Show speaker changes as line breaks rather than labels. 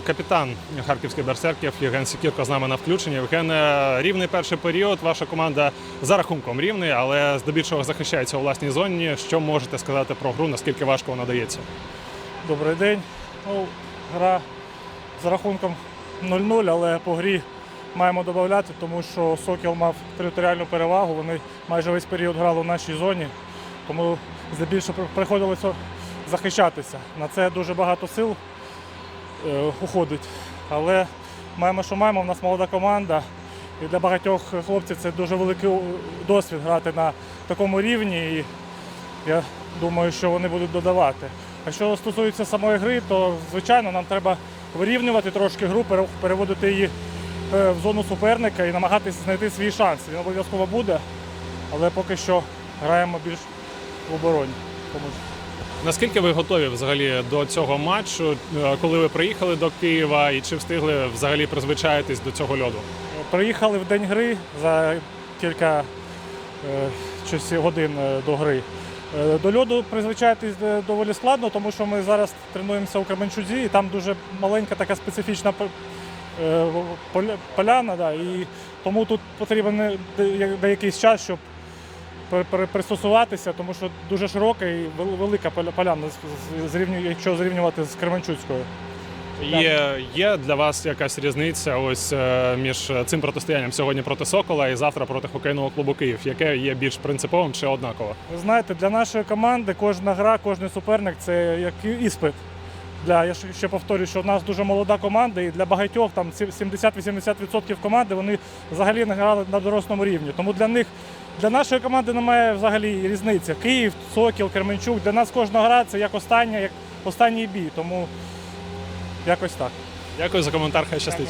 капітан харківських берсерків Євген Сікірко з нами на включенні. Євген, е, рівний перший період. Ваша команда за рахунком рівний, але здебільшого захищається у власній зоні. Що можете сказати про гру? Наскільки важко вона дається?
Добрий день. Ну, гра з рахунком 0-0, але по грі маємо додати, тому що Сокіл мав територіальну перевагу. Вони майже весь період грали в нашій зоні, тому здебільшого приходилося захищатися. На це дуже багато сил уходить. Але маємо, що маємо, в нас молода команда. І для багатьох хлопців це дуже великий е, досвід грати на такому рівні. І я думаю, що вони будуть додавати. А що стосується самої гри, то звичайно нам треба вирівнювати трошки гру, переводити її е, в зону суперника і намагатися знайти свій шанс. Він обов'язково буде, але поки що граємо більш в обороні.
Наскільки ви готові взагалі до цього матчу, е, коли ви приїхали до Києва, і чи встигли взагалі призвичаїтись до цього льоду?
Приїхали в день гри за кілька е, годин е, до гри. Е, До льоду призвичаїтись е, доволі складно, тому що ми зараз тренуємося у Кременчуці, і там дуже маленька така специфічна по- поляна, да, і тому тут потрібен де- деякий час, щоб пристосуватися, тому що дуже широка і велика поляна, якщо зрівнювати з Кременчуцькою.
Є, є для вас якась різниця ось е, між цим протистоянням сьогодні проти Сокола і завтра проти хокейного клубу Київ, яке є більш принциповим чи однаково?
Ви знаєте, для нашої команди кожна гра, кожен суперник це як іспит. Для, я ще повторюю, що в нас дуже молода команда, і для багатьох там 70-80% команди вони взагалі не грали на дорослому рівні. Тому для них, для нашої команди немає взагалі різниці. Київ, Сокіл, Кременчук. Для нас кожна гра це як остання, як останній бій. Тому якось так.
Дякую за коментар, хай щастить.